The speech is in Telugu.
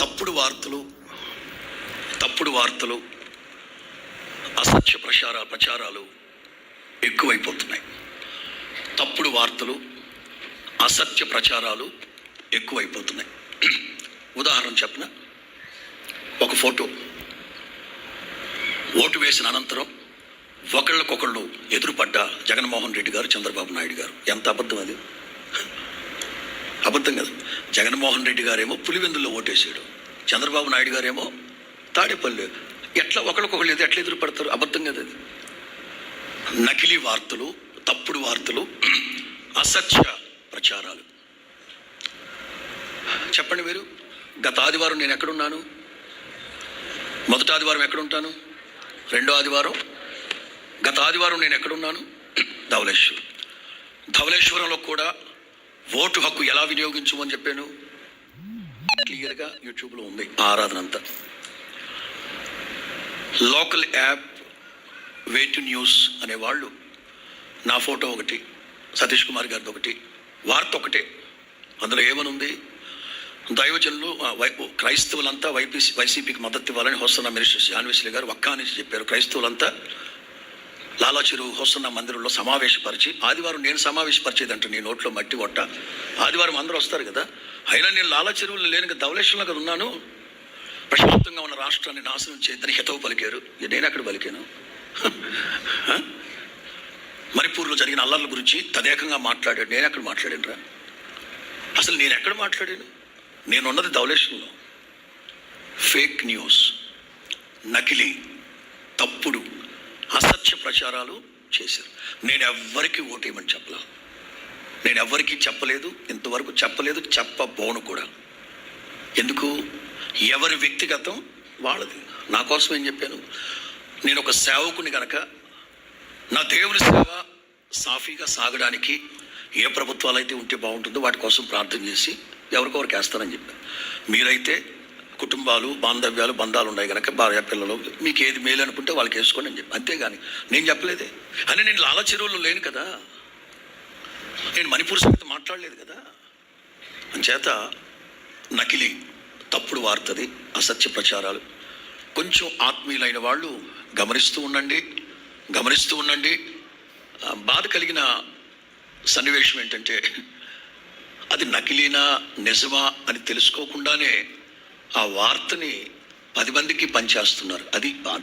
తప్పుడు వార్తలు తప్పుడు వార్తలు అసత్య ప్రచార ప్రచారాలు ఎక్కువైపోతున్నాయి. తప్పుడు వార్తలు అసత్య ప్రచారాలు ఎక్కువైపోతున్నాయి. ఉదాహరణ చెప్పిన? ఒక ఫోటో. ఓటు వేసిన అనంతరం ఒకళ్ళకొకళ్ళు ఎదురుపడ్డ జగన్మోహన్ రెడ్డి గారు చంద్రబాబు నాయుడు గారు. ఎంత అబద్ధం అది? అబద్ధం కదా. జగన్మోహన్ రెడ్డి గారేమో పులివెందుల్లో ఓటేసాడు చంద్రబాబు నాయుడు గారేమో తాడేపల్లి. ఎట్లా ఒకరికొకరు ఎదురు ఎట్లా ఎదురుపడతారు అబద్ధం కదా అది. నకిలీ వార్తలు తప్పుడు వార్తలు అసత్య ప్రచారాలు. చెప్పండి మీరు. గత ఆదివారం నేను ఎక్కడున్నాను? మొదటి ఆదివారం ఎక్కడుంటాను? రెండో ఆదివారం? గత ఆదివారం నేను ఎక్కడున్నాను? ధవలేశ్వరం ధవళేశ్వరంలో కూడా ఓటు హక్కు ఎలా వినియోగించమని చెప్పాను? క్లియర్గా యూట్యూబ్లో ఉంది ఆరాధన అంతా లోకల్ యాప్ వేటు న్యూస్ అనే వాళ్ళు నా ఫోటో ఒకటి సతీష్ కుమార్ గారిది ఒకటి వార్త ఒకటే. అందులో ఏమనుంది? దైవజనులు ఆ, క్రైస్తవులంతా వైపీసీ వైసీపీకి మద్దతు ఇవ్వాలని హోసన్న మినిస్టర్ జాన్వేశ్వరి గారు ఒక్క నుంచి చెప్పారు. క్రైస్తవులంతా లాలాచిరు హోసన్న మందిరంలో సమావేశపరిచి ఆదివారం నేను సమావేశపరిచేదంట నీ నోట్లో మట్టి కొట్ట ఆదివారం అందరూ వస్తారు కదా. అయినా నేను లాలాచెరువులు లేని ధవలేశ్వరంలో కదా ఉన్నాను. ప్రశాంతంగా ఉన్న రాష్ట్రాన్ని నాశనం చేద్దని హితవు పలికారు. నేను అక్కడ పలికాను? మణిపూర్లో జరిగిన అల్లర్ల గురించి తదేకంగా మాట్లాడాడు. నేను ఎక్కడ మాట్లాడానురా అసలు నేను ఎక్కడ మాట్లాడాను? నేనున్నది ధవలేశ్వరంలో ఫేక్ న్యూస్ నకిలీ తప్పుడు అసత్య ప్రచారాలు చేశారు. నేను ఎవ్వరికి ఓటేయమని చెప్పలా. నేను ఎవ్వరికీ చెప్పలేదు ఇంతవరకు చెప్పలేదు చెప్పబోను కూడా. ఎందుకు? ఎవరి వ్యక్తిగతం వాళ్ళది. నా కోసం ఏం చెప్పాను? నేను ఒక సేవకుని గనక నా దేవుని సేవ సాఫీగా సాగడానికి ఏ ప్రభుత్వాలు అయితే ఉంటే బాగుంటుందో వాటి కోసం ప్రార్థన చేసి ఎవరికొవరికి వేస్తానని చెప్పాను. మీరైతే కుటుంబాలు బాంధవ్యాలు బంధాలు ఉన్నాయి కనుక భార్య పిల్లలు మీకు ఏది మేలు అనుకుంటే వాళ్ళకి వేసుకోండి అని చెప్పి. అంతేగాని నేను చెప్పలేదే. అని నేను లాల చెరువుల్లో లేను కదా. నేను మణిపూర్ సంగతి మాట్లాడలేదు కదా. అంచేత నకిలీ తప్పుడు వార్తది అసత్య ప్రచారాలు. కొంచెం ఆత్మీయులైన వాళ్ళు గమనిస్తూ ఉండండి గమనిస్తూ ఉండండి. బాధ కలిగిన సన్నివేశం ఏంటంటే అది నకిలీనా నిజమా అని తెలుసుకోకుండానే ఆ వార్తని పది మందికి పనిచేస్తున్నారు. అది బాధ.